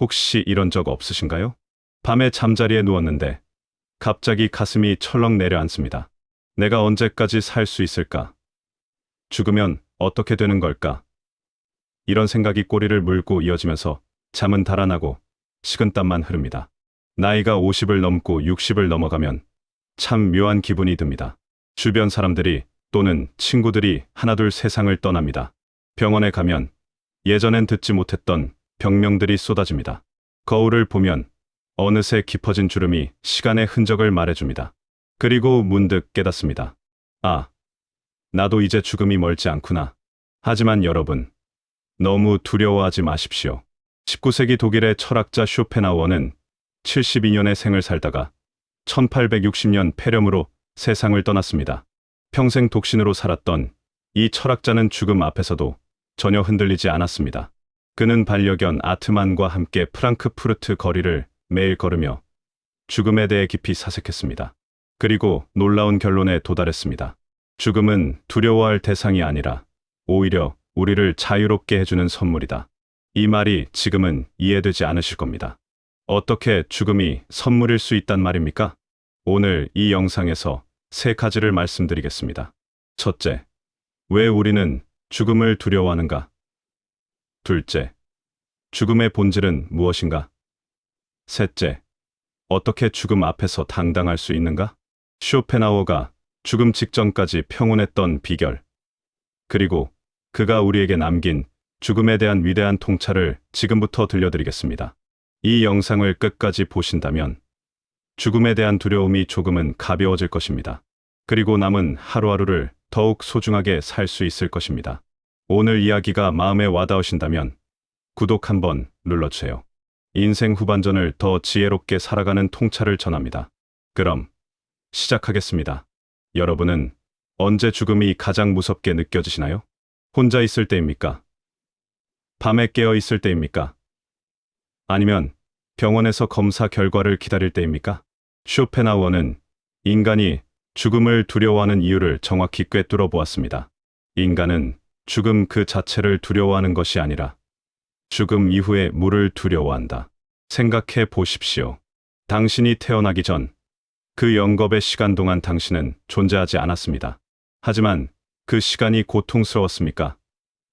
혹시 이런 적 없으신가요? 밤에 잠자리에 누웠는데 갑자기 가슴이 철렁 내려앉습니다. 내가 언제까지 살 수 있을까? 죽으면 어떻게 되는 걸까? 이런 생각이 꼬리를 물고 이어지면서 잠은 달아나고 식은땀만 흐릅니다. 나이가 50을 넘고 60을 넘어가면 참 묘한 기분이 듭니다. 주변 사람들이 또는 친구들이 하나둘 세상을 떠납니다. 병원에 가면 예전엔 듣지 못했던 병명들이 쏟아집니다. 거울을 보면 어느새 깊어진 주름이 시간의 흔적을 말해줍니다. 그리고 문득 깨닫습니다. 아, 나도 이제 죽음이 멀지 않구나. 하지만 여러분, 너무 두려워하지 마십시오. 19세기 독일의 철학자 쇼펜하우어는 72년의 생을 살다가 1860년 폐렴으로 세상을 떠났습니다. 평생 독신으로 살았던 이 철학자는 죽음 앞에서도 전혀 흔들리지 않았습니다. 그는 반려견 아트만과 함께 프랑크푸르트 거리를 매일 걸으며 죽음에 대해 깊이 사색했습니다. 그리고 놀라운 결론에 도달했습니다. 죽음은 두려워할 대상이 아니라 오히려 우리를 자유롭게 해주는 선물이다. 이 말이 지금은 이해되지 않으실 겁니다. 어떻게 죽음이 선물일 수 있단 말입니까? 오늘 이 영상에서 세 가지를 말씀드리겠습니다. 첫째, 왜 우리는 죽음을 두려워하는가? 둘째, 죽음의 본질은 무엇인가? 셋째, 어떻게 죽음 앞에서 당당할 수 있는가? 쇼펜하우어가 죽음 직전까지 평온했던 비결. 그리고 그가 우리에게 남긴 죽음에 대한 위대한 통찰을 지금부터 들려드리겠습니다. 이 영상을 끝까지 보신다면 죽음에 대한 두려움이 조금은 가벼워질 것입니다. 그리고 남은 하루하루를 더욱 소중하게 살 수 있을 것입니다. 오늘 이야기가 마음에 와닿으신다면 구독 한번 눌러주세요. 인생 후반전을 더 지혜롭게 살아가는 통찰을 전합니다. 그럼 시작하겠습니다. 여러분은 언제 죽음이 가장 무섭게 느껴지시나요? 혼자 있을 때입니까? 밤에 깨어 있을 때입니까? 아니면 병원에서 검사 결과를 기다릴 때입니까? 쇼펜하우어는 인간이 죽음을 두려워하는 이유를 정확히 꿰뚫어 보았습니다. 인간은 죽음 그 자체를 두려워하는 것이 아니라 죽음 이후의 물을 두려워한다. 생각해 보십시오. 당신이 태어나기 전 그 영겁의 시간 동안 당신은 존재하지 않았습니다. 하지만 그 시간이 고통스러웠습니까?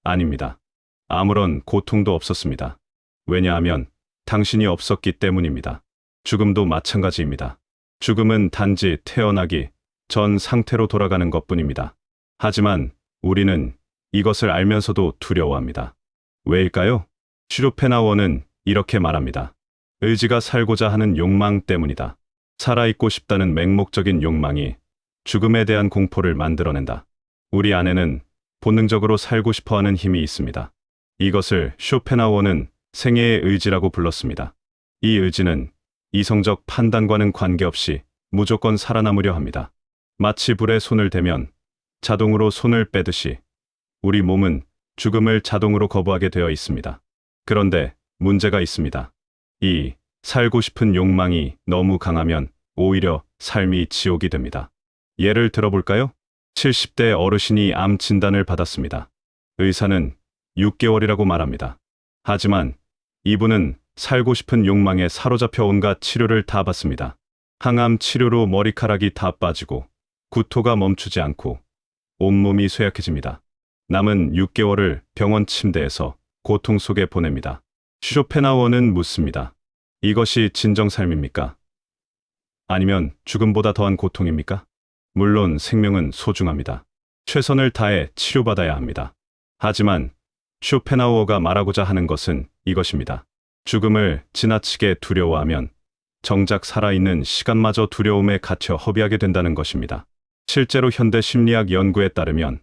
아닙니다. 아무런 고통도 없었습니다. 왜냐하면 당신이 없었기 때문입니다. 죽음도 마찬가지입니다. 죽음은 단지 태어나기 전 상태로 돌아가는 것 뿐입니다. 하지만 우리는 이것을 알면서도 두려워합니다. 왜일까요? 슈로페나워는 이렇게 말합니다. 의지가 살고자 하는 욕망 때문이다. 살아있고 싶다는 맹목적인 욕망이 죽음에 대한 공포를 만들어낸다. 우리 안에는 본능적으로 살고 싶어 하는 힘이 있습니다. 이것을 쇼펜하워는 생애의 의지라고 불렀습니다. 이 의지는 이성적 판단과는 관계없이 무조건 살아남으려 합니다. 마치 불에 손을 대면 자동으로 손을 빼듯이 우리 몸은 죽음을 자동으로 거부하게 되어 있습니다. 그런데 문제가 있습니다. 이 살고 싶은 욕망이 너무 강하면 오히려 삶이 지옥이 됩니다. 예를 들어볼까요? 70대 어르신이 암 진단을 받았습니다. 의사는 6개월이라고 말합니다. 하지만 이분은 살고 싶은 욕망에 사로잡혀 온갖 치료를 다 받습니다. 항암 치료로 머리카락이 다 빠지고 구토가 멈추지 않고 온몸이 쇠약해집니다. 남은 6개월을 병원 침대에서 고통 속에 보냅니다. 쇼펜하워는 묻습니다. 이것이 진정 삶입니까? 아니면 죽음보다 더한 고통입니까? 물론 생명은 소중합니다. 최선을 다해 치료받아야 합니다. 하지만 쇼펜하우어가 말하고자 하는 것은 이것입니다. 죽음을 지나치게 두려워하면 정작 살아있는 시간마저 두려움에 갇혀 허비하게 된다는 것입니다. 실제로 현대 심리학 연구에 따르면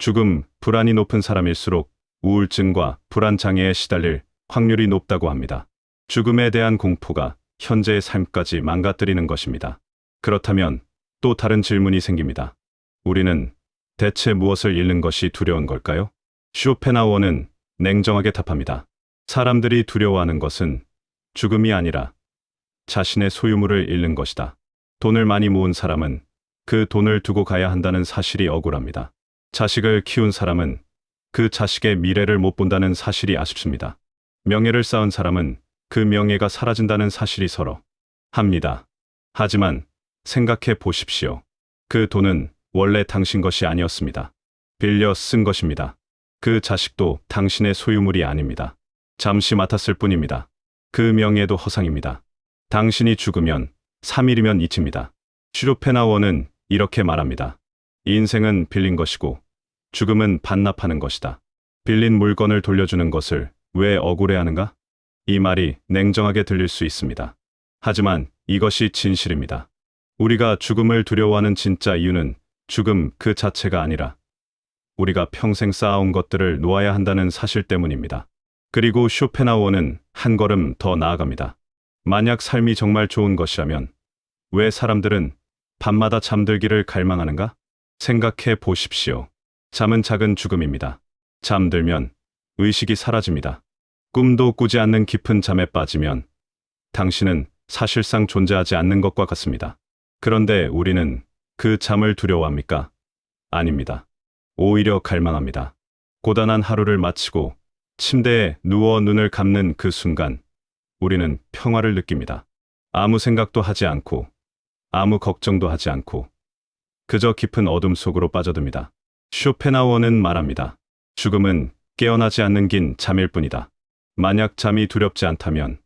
죽음, 불안이 높은 사람일수록 우울증과 불안 장애에 시달릴 확률이 높다고 합니다. 죽음에 대한 공포가 현재의 삶까지 망가뜨리는 것입니다. 그렇다면 또 다른 질문이 생깁니다. 우리는 대체 무엇을 잃는 것이 두려운 걸까요? 쇼펜하우어는 냉정하게 답합니다. 사람들이 두려워하는 것은 죽음이 아니라 자신의 소유물을 잃는 것이다. 돈을 많이 모은 사람은 그 돈을 두고 가야 한다는 사실이 억울합니다. 자식을 키운 사람은 그 자식의 미래를 못 본다는 사실이 아쉽습니다. 명예를 쌓은 사람은 그 명예가 사라진다는 사실이 서로 합니다. 하지만 생각해 보십시오. 그 돈은 원래 당신 것이 아니었습니다. 빌려 쓴 것입니다. 그 자식도 당신의 소유물이 아닙니다. 잠시 맡았을 뿐입니다. 그 명예도 허상입니다. 당신이 죽으면 3일이면 잊힙니다. 슈로페나워는 이렇게 말합니다. 인생은 빌린 것이고 죽음은 반납하는 것이다. 빌린 물건을 돌려주는 것을 왜 억울해하는가? 이 말이 냉정하게 들릴 수 있습니다. 하지만 이것이 진실입니다. 우리가 죽음을 두려워하는 진짜 이유는 죽음 그 자체가 아니라 우리가 평생 쌓아온 것들을 놓아야 한다는 사실 때문입니다. 그리고 쇼펜하우어는 한 걸음 더 나아갑니다. 만약 삶이 정말 좋은 것이라면 왜 사람들은 밤마다 잠들기를 갈망하는가? 생각해 보십시오. 잠은 작은 죽음입니다. 잠들면 의식이 사라집니다. 꿈도 꾸지 않는 깊은 잠에 빠지면 당신은 사실상 존재하지 않는 것과 같습니다. 그런데 우리는 그 잠을 두려워합니까? 아닙니다. 오히려 갈망합니다. 고단한 하루를 마치고 침대에 누워 눈을 감는 그 순간 우리는 평화를 느낍니다. 아무 생각도 하지 않고 아무 걱정도 하지 않고 그저 깊은 어둠 속으로 빠져듭니다. 쇼펜하우어는 말합니다. 죽음은 깨어나지 않는 긴 잠일 뿐이다. 만약 잠이 두렵지 않다면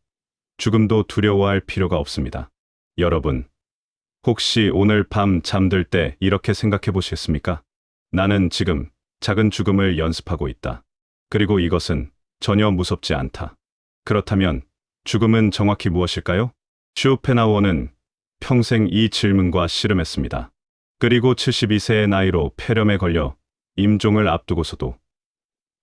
죽음도 두려워할 필요가 없습니다. 여러분, 혹시 오늘 밤 잠들 때 이렇게 생각해 보시겠습니까? 나는 지금 작은 죽음을 연습하고 있다. 그리고 이것은 전혀 무섭지 않다. 그렇다면 죽음은 정확히 무엇일까요? 쇼펜하우어는 평생 이 질문과 씨름했습니다. 그리고 72세의 나이로 폐렴에 걸려 임종을 앞두고서도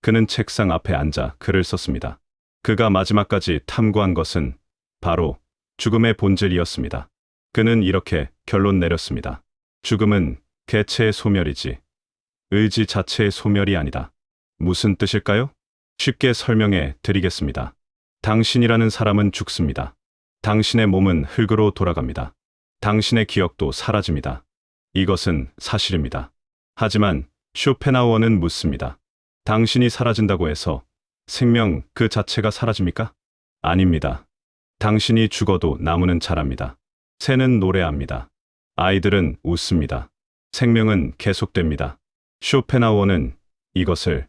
그는 책상 앞에 앉아 글을 썼습니다. 그가 마지막까지 탐구한 것은 바로 죽음의 본질이었습니다. 그는 이렇게 결론 내렸습니다. 죽음은 개체의 소멸이지 의지 자체의 소멸이 아니다. 무슨 뜻일까요? 쉽게 설명해 드리겠습니다. 당신이라는 사람은 죽습니다. 당신의 몸은 흙으로 돌아갑니다. 당신의 기억도 사라집니다. 이것은 사실입니다. 하지만 쇼펜하우어는 묻습니다. 당신이 사라진다고 해서 생명 그 자체가 사라집니까? 아닙니다. 당신이 죽어도 나무는 자랍니다. 새는 노래합니다. 아이들은 웃습니다. 생명은 계속됩니다. 쇼펜하우어는 이것을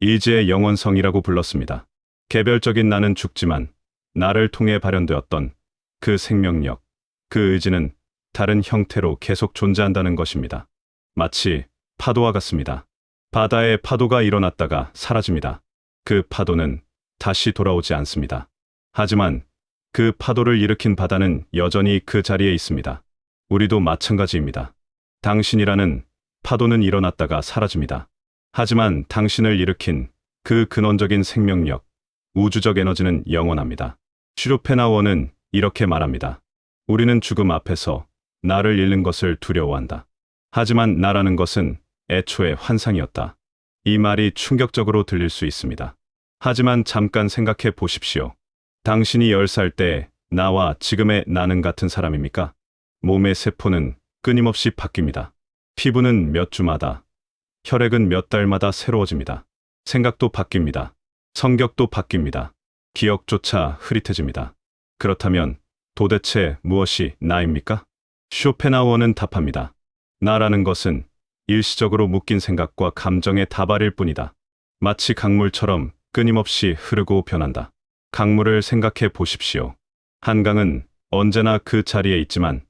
일제의 영원성이라고 불렀습니다. 개별적인 나는 죽지만 나를 통해 발현되었던 그 생명력, 그 의지는 다른 형태로 계속 존재한다는 것입니다. 마치 파도와 같습니다. 바다에 파도가 일어났다가 사라집니다. 그 파도는 다시 돌아오지 않습니다. 하지만 그 파도를 일으킨 바다는 여전히 그 자리에 있습니다. 우리도 마찬가지입니다. 당신이라는 파도는 일어났다가 사라집니다. 하지만 당신을 일으킨 그 근원적인 생명력, 우주적 에너지는 영원합니다. 슈로페나워는 이렇게 말합니다. 우리는 죽음 앞에서 나를 잃는 것을 두려워한다. 하지만 나라는 것은 애초에 환상이었다. 이 말이 충격적으로 들릴 수 있습니다. 하지만 잠깐 생각해 보십시오. 당신이 10살 때 나와 지금의 나는 같은 사람입니까? 몸의 세포는 끊임없이 바뀝니다. 피부는 몇 주마다, 혈액은 몇 달마다 새로워집니다. 생각도 바뀝니다. 성격도 바뀝니다. 기억조차 흐릿해집니다. 그렇다면 도대체 무엇이 나입니까? 쇼펜하우어는 답합니다. 나라는 것은 일시적으로 묶인 생각과 감정의 다발일 뿐이다. 마치 강물처럼 끊임없이 흐르고 변한다. 강물을 생각해 보십시오. 한강은 언제나 그 자리에 있지만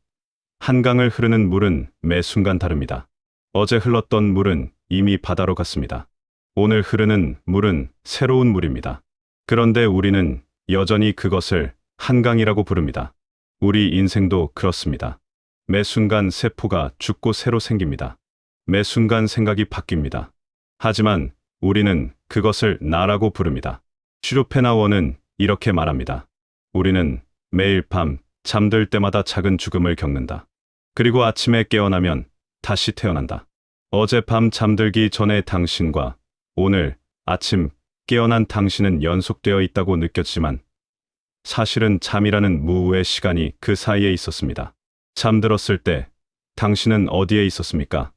한강을 흐르는 물은 매 순간 다릅니다. 어제 흘렀던 물은 이미 바다로 갔습니다. 오늘 흐르는 물은 새로운 물입니다. 그런데 우리는 여전히 그것을 한강이라고 부릅니다. 우리 인생도 그렇습니다. 매 순간 세포가 죽고 새로 생깁니다. 매 순간 생각이 바뀝니다. 하지만 우리는 그것을 나라고 부릅니다. 슈루페나워는 이렇게 말합니다. 우리는 매일 밤 잠들 때마다 작은 죽음을 겪는다. 그리고 아침에 깨어나면 다시 태어난다. 어젯밤 잠들기 전에 당신과 오늘 아침 깨어난 당신은 연속되어 있다고 느꼈지만 사실은 잠이라는 무의 시간이 그 사이에 있었습니다. 잠들었을 때 당신은 어디에 있었습니까?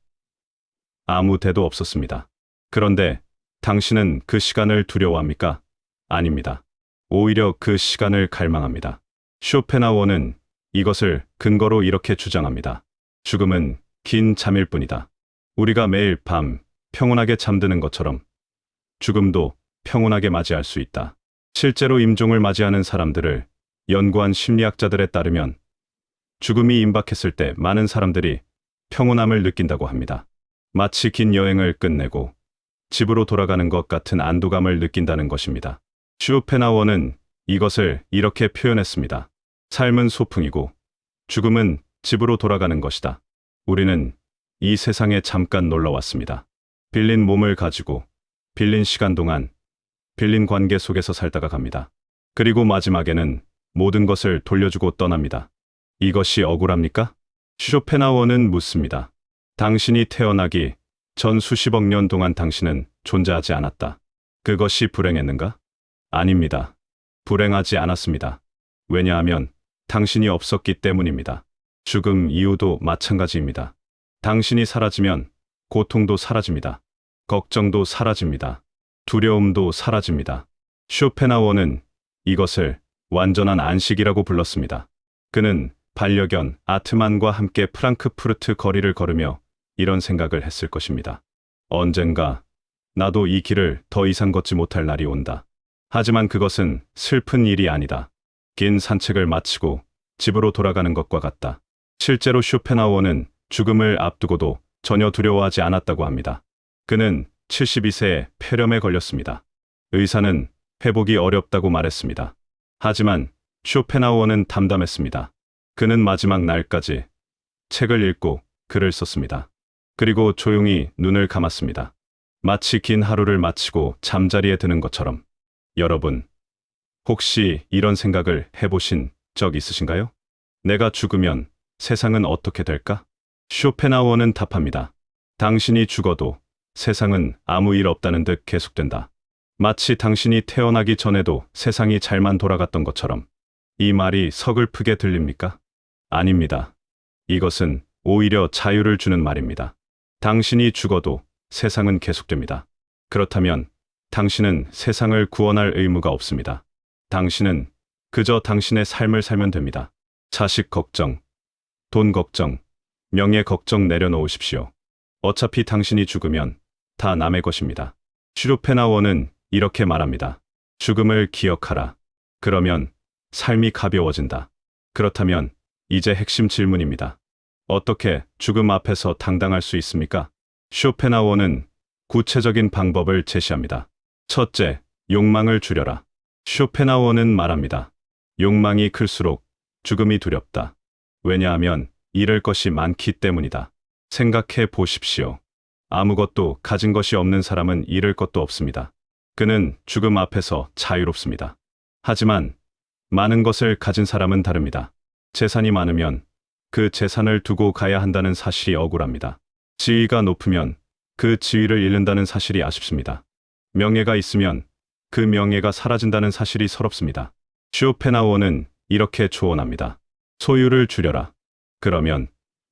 아무 데도 없었습니다. 그런데 당신은 그 시간을 두려워합니까? 아닙니다. 오히려 그 시간을 갈망합니다. 쇼펜하워는 이것을 근거로 이렇게 주장합니다. 죽음은 긴 잠일 뿐이다. 우리가 매일 밤 평온하게 잠드는 것처럼 죽음도 평온하게 맞이할 수 있다. 실제로 임종을 맞이하는 사람들을 연구한 심리학자들에 따르면 죽음이 임박했을 때 많은 사람들이 평온함을 느낀다고 합니다. 마치 긴 여행을 끝내고 집으로 돌아가는 것 같은 안도감을 느낀다는 것입니다. 슈페나워는 이것을 이렇게 표현했습니다. 삶은 소풍이고 죽음은 집으로 돌아가는 것이다. 우리는 이 세상에 잠깐 놀러 왔습니다. 빌린 몸을 가지고 빌린 시간 동안 빌린 관계 속에서 살다가 갑니다. 그리고 마지막에는 모든 것을 돌려주고 떠납니다. 이것이 억울합니까? 쇼펜하워는 묻습니다. 당신이 태어나기 전 수십억 년 동안 당신은 존재하지 않았다. 그것이 불행했는가? 아닙니다. 불행하지 않았습니다. 왜냐하면 당신이 없었기 때문입니다. 죽음 이후도 마찬가지입니다. 당신이 사라지면 고통도 사라집니다. 걱정도 사라집니다. 두려움도 사라집니다. 쇼펜하워는 이것을 완전한 안식이라고 불렀습니다. 그는 반려견 아트만과 함께 프랑크푸르트 거리를 걸으며 이런 생각을 했을 것입니다. 언젠가 나도 이 길을 더 이상 걷지 못할 날이 온다. 하지만 그것은 슬픈 일이 아니다. 긴 산책을 마치고 집으로 돌아가는 것과 같다. 실제로 쇼펜하워는 죽음을 앞두고도 전혀 두려워하지 않았다고 합니다. 그는 72세에 폐렴에 걸렸습니다. 의사는 회복이 어렵다고 말했습니다. 하지만 쇼펜하워는 담담했습니다. 그는 마지막 날까지 책을 읽고 글을 썼습니다. 그리고 조용히 눈을 감았습니다. 마치 긴 하루를 마치고 잠자리에 드는 것처럼. 여러분, 혹시 이런 생각을 해보신 적 있으신가요? 내가 죽으면 세상은 어떻게 될까? 쇼펜하워는 답합니다. 당신이 죽어도 세상은 아무 일 없다는 듯 계속된다. 마치 당신이 태어나기 전에도 세상이 잘만 돌아갔던 것처럼. 이 말이 서글프게 들립니까? 아닙니다. 이것은 오히려 자유를 주는 말입니다. 당신이 죽어도 세상은 계속됩니다. 그렇다면 당신은 세상을 구원할 의무가 없습니다. 당신은 그저 당신의 삶을 살면 됩니다. 자식 걱정, 돈 걱정, 명예 걱정 내려놓으십시오. 어차피 당신이 죽으면 다 남의 것입니다. 슈루페나워는 이렇게 말합니다. 죽음을 기억하라. 그러면 삶이 가벼워진다. 그렇다면 이제 핵심 질문입니다. 어떻게 죽음 앞에서 당당할 수 있습니까? 쇼펜하워는 구체적인 방법을 제시합니다. 첫째, 욕망을 줄여라. 쇼펜하워는 말합니다. 욕망이 클수록 죽음이 두렵다. 왜냐하면 잃을 것이 많기 때문이다. 생각해 보십시오. 아무것도 가진 것이 없는 사람은 잃을 것도 없습니다. 그는 죽음 앞에서 자유롭습니다. 하지만 많은 것을 가진 사람은 다릅니다. 재산이 많으면 그 재산을 두고 가야 한다는 사실이 억울합니다. 지위가 높으면 그 지위를 잃는다는 사실이 아쉽습니다. 명예가 있으면 그 명예가 사라진다는 사실이 서럽습니다. 쇼펜하워는 이렇게 조언합니다. 소유를 줄여라. 그러면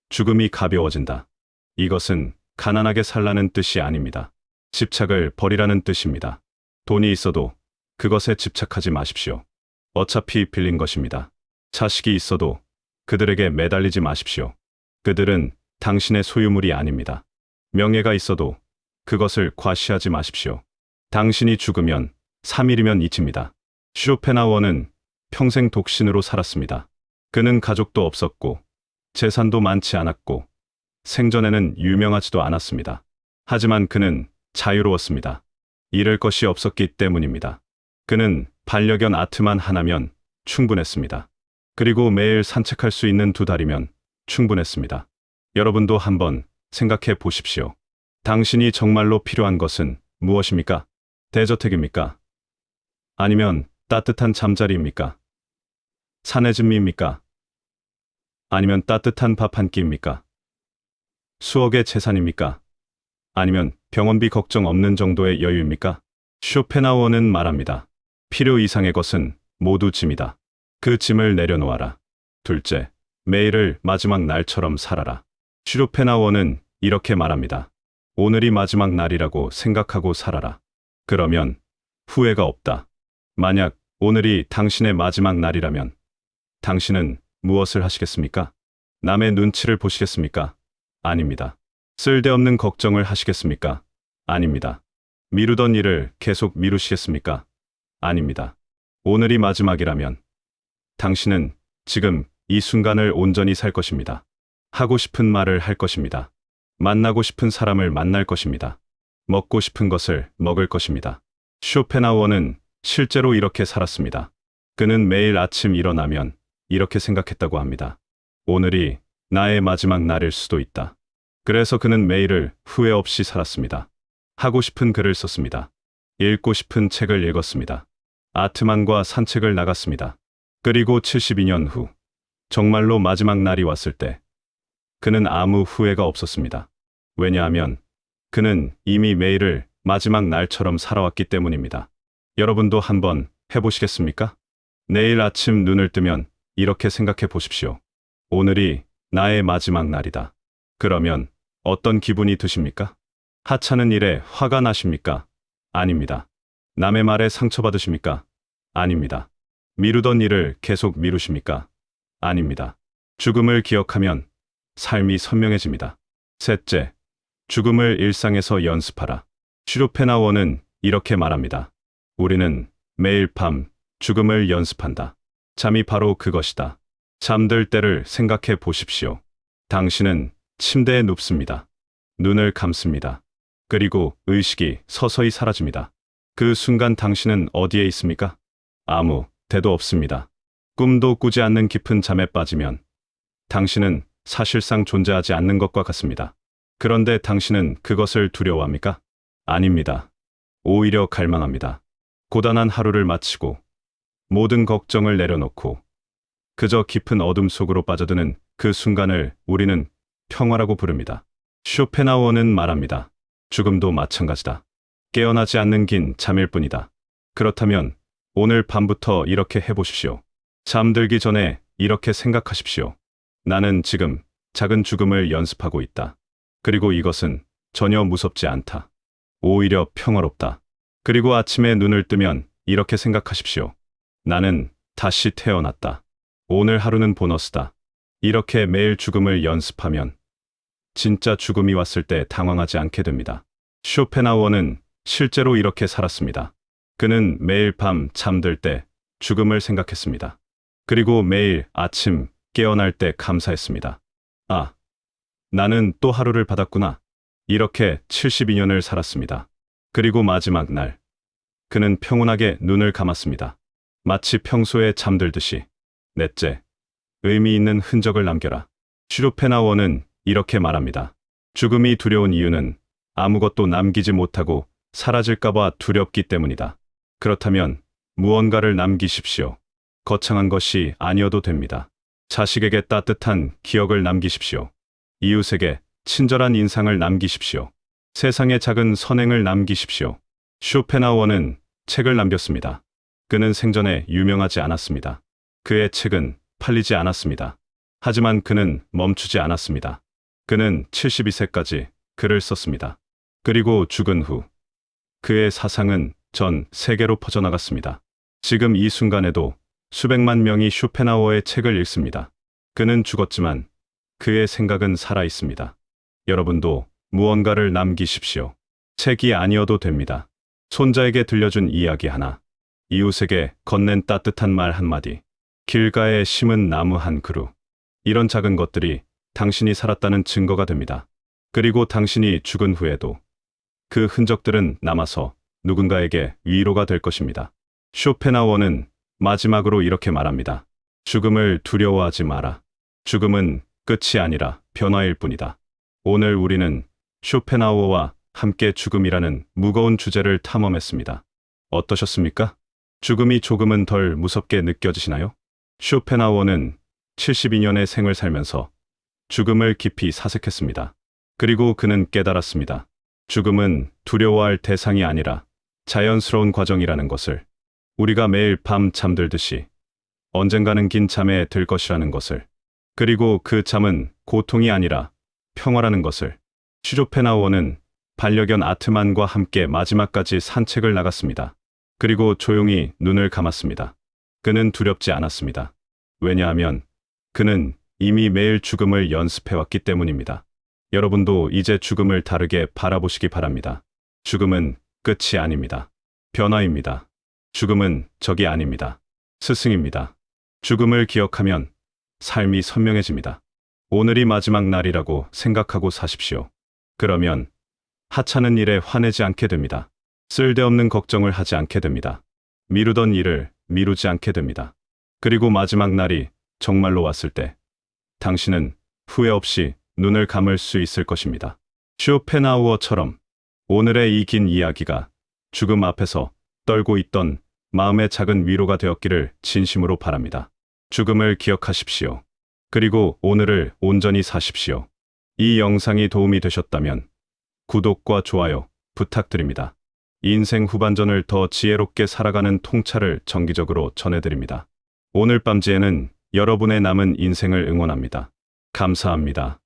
죽음이 가벼워진다. 이것은 가난하게 살라는 뜻이 아닙니다. 집착을 버리라는 뜻입니다. 돈이 있어도 그것에 집착하지 마십시오. 어차피 빌린 것입니다. 자식이 있어도 그들에게 매달리지 마십시오. 그들은 당신의 소유물이 아닙니다. 명예가 있어도 그것을 과시하지 마십시오. 당신이 죽으면 3일이면 잊힙니다. 쇼펜하워는 평생 독신으로 살았습니다. 그는 가족도 없었고 재산도 많지 않았고 생전에는 유명하지도 않았습니다. 하지만 그는 자유로웠습니다. 잃을 것이 없었기 때문입니다. 그는 반려견 아트만 하나면 충분했습니다. 그리고 매일 산책할 수 있는 두 달이면 충분했습니다. 여러분도 한번 생각해 보십시오. 당신이 정말로 필요한 것은 무엇입니까? 대저택입니까? 아니면 따뜻한 잠자리입니까? 사내집입니까? 아니면 따뜻한 밥 한 끼입니까? 수억의 재산입니까? 아니면 병원비 걱정 없는 정도의 여유입니까? 쇼펜하워는 말합니다. 필요 이상의 것은 모두 짐이다. 그 짐을 내려놓아라. 둘째, 매일을 마지막 날처럼 살아라. 슈로펜하워는 이렇게 말합니다. 오늘이 마지막 날이라고 생각하고 살아라. 그러면 후회가 없다. 만약 오늘이 당신의 마지막 날이라면 당신은 무엇을 하시겠습니까? 남의 눈치를 보시겠습니까? 아닙니다. 쓸데없는 걱정을 하시겠습니까? 아닙니다. 미루던 일을 계속 미루시겠습니까? 아닙니다. 오늘이 마지막이라면 당신은 지금 이 순간을 온전히 살 것입니다. 하고 싶은 말을 할 것입니다. 만나고 싶은 사람을 만날 것입니다. 먹고 싶은 것을 먹을 것입니다. 쇼펜하우어는 실제로 이렇게 살았습니다. 그는 매일 아침 일어나면 이렇게 생각했다고 합니다. 오늘이 나의 마지막 날일 수도 있다. 그래서 그는 매일을 후회 없이 살았습니다. 하고 싶은 글을 썼습니다. 읽고 싶은 책을 읽었습니다. 아트만과 산책을 나갔습니다. 그리고 72년 후, 정말로 마지막 날이 왔을 때, 그는 아무 후회가 없었습니다. 왜냐하면 그는 이미 매일을 마지막 날처럼 살아왔기 때문입니다. 여러분도 한번 해보시겠습니까? 내일 아침 눈을 뜨면 이렇게 생각해 보십시오. 오늘이 나의 마지막 날이다. 그러면 어떤 기분이 드십니까? 하찮은 일에 화가 나십니까? 아닙니다. 남의 말에 상처받으십니까? 아닙니다. 미루던 일을 계속 미루십니까? 아닙니다. 죽음을 기억하면 삶이 선명해집니다. 셋째, 죽음을 일상에서 연습하라. 슈로페나워는 이렇게 말합니다. 우리는 매일 밤 죽음을 연습한다. 잠이 바로 그것이다. 잠들 때를 생각해 보십시오. 당신은 침대에 눕습니다. 눈을 감습니다. 그리고 의식이 서서히 사라집니다. 그 순간 당신은 어디에 있습니까? 아무 데도 없습니다. 꿈도 꾸지 않는 깊은 잠에 빠지면 당신은 사실상 존재하지 않는 것과 같습니다. 그런데 당신은 그것을 두려워합니까? 아닙니다. 오히려 갈망합니다. 고단한 하루를 마치고 모든 걱정을 내려놓고 그저 깊은 어둠 속으로 빠져드는 그 순간을 우리는 평화라고 부릅니다. 쇼펜하우어는 말합니다. 죽음도 마찬가지다. 깨어나지 않는 긴 잠일 뿐이다. 그렇다면 오늘 밤부터 이렇게 해보십시오. 잠들기 전에 이렇게 생각하십시오. 나는 지금 작은 죽음을 연습하고 있다. 그리고 이것은 전혀 무섭지 않다. 오히려 평화롭다. 그리고 아침에 눈을 뜨면 이렇게 생각하십시오. 나는 다시 태어났다. 오늘 하루는 보너스다. 이렇게 매일 죽음을 연습하면 진짜 죽음이 왔을 때 당황하지 않게 됩니다. 쇼펜하우어는 실제로 이렇게 살았습니다. 그는 매일 밤 잠들 때 죽음을 생각했습니다. 그리고 매일 아침 깨어날 때 감사했습니다. 아, 나는 또 하루를 받았구나. 이렇게 72년을 살았습니다. 그리고 마지막 날, 그는 평온하게 눈을 감았습니다. 마치 평소에 잠들듯이. 넷째, 의미 있는 흔적을 남겨라. 슈로페나워는 이렇게 말합니다. 죽음이 두려운 이유는 아무것도 남기지 못하고 사라질까봐 두렵기 때문이다. 그렇다면 무언가를 남기십시오. 거창한 것이 아니어도 됩니다. 자식에게 따뜻한 기억을 남기십시오. 이웃에게 친절한 인상을 남기십시오. 세상의 작은 선행을 남기십시오. 쇼펜하워는 책을 남겼습니다. 그는 생전에 유명하지 않았습니다. 그의 책은 팔리지 않았습니다. 하지만 그는 멈추지 않았습니다. 그는 72세까지 글을 썼습니다. 그리고 죽은 후 그의 사상은 전 세계로 퍼져나갔습니다. 지금 이 순간에도 수백만 명이 쇼펜하워의 책을 읽습니다. 그는 죽었지만 그의 생각은 살아 있습니다. 여러분도 무언가를 남기십시오. 책이 아니어도 됩니다. 손자에게 들려준 이야기 하나, 이웃에게 건넨 따뜻한 말 한마디, 길가에 심은 나무 한 그루. 이런 작은 것들이 당신이 살았다는 증거가 됩니다. 그리고 당신이 죽은 후에도 그 흔적들은 남아서 누군가에게 위로가 될 것입니다. 쇼펜하워는 마지막으로 이렇게 말합니다. 죽음을 두려워하지 마라. 죽음은 끝이 아니라 변화일 뿐이다. 오늘 우리는 쇼펜하우어와 함께 죽음이라는 무거운 주제를 탐험했습니다. 어떠셨습니까? 죽음이 조금은 덜 무섭게 느껴지시나요? 쇼펜하우어는 72년의 생을 살면서 죽음을 깊이 사색했습니다. 그리고 그는 깨달았습니다. 죽음은 두려워할 대상이 아니라 자연스러운 과정이라는 것을 우리가 매일 밤 잠들듯이 언젠가는 긴 잠에 들 것이라는 것을 그리고 그 잠은 고통이 아니라 평화라는 것을 슈조펜하우어는 반려견 아트만과 함께 마지막까지 산책을 나갔습니다. 그리고 조용히 눈을 감았습니다. 그는 두렵지 않았습니다. 왜냐하면 그는 이미 매일 죽음을 연습해왔기 때문입니다. 여러분도 이제 죽음을 다르게 바라보시기 바랍니다. 죽음은 끝이 아닙니다. 변화입니다. 죽음은 적이 아닙니다. 스승입니다. 죽음을 기억하면 삶이 선명해집니다. 오늘이 마지막 날이라고 생각하고 사십시오. 그러면 하찮은 일에 화내지 않게 됩니다. 쓸데없는 걱정을 하지 않게 됩니다. 미루던 일을 미루지 않게 됩니다. 그리고 마지막 날이 정말로 왔을 때 당신은 후회 없이 눈을 감을 수 있을 것입니다. 쇼펜하우어처럼 오늘의 이 긴 이야기가 죽음 앞에서 떨고 있던 마음의 작은 위로가 되었기를 진심으로 바랍니다. 죽음을 기억하십시오. 그리고 오늘을 온전히 사십시오. 이 영상이 도움이 되셨다면 구독과 좋아요 부탁드립니다. 인생 후반전을 더 지혜롭게 살아가는 통찰을 정기적으로 전해드립니다. 오늘 밤지에는 여러분의 남은 인생을 응원합니다. 감사합니다.